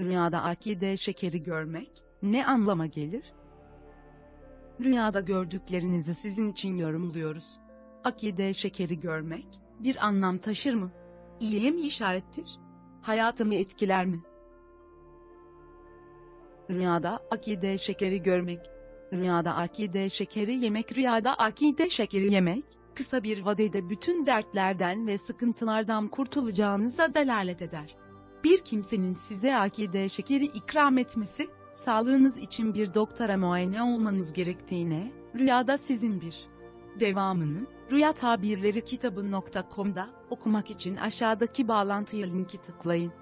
Rüyada akide şekeri görmek ne anlama gelir? Rüyada gördüklerinizi sizin için yorumluyoruz. Akide şekeri görmek bir anlam taşır mı? İyiye mi işarettir? Hayatımı etkiler mi? Rüyada akide şekeri görmek. Rüyada akide şekeri yemek Rüyada akide şekeri yemek, kısa bir vadede bütün dertlerden ve sıkıntılardan kurtulacağınıza delalet eder. Bir kimsenin size akide şekeri ikram etmesi, sağlığınız için bir doktora muayene olmanız gerektiğine, rüyada sizin bir devamını, Rüya Tabirleri kitabı.com'da okumak için aşağıdaki bağlantıya linki tıklayın.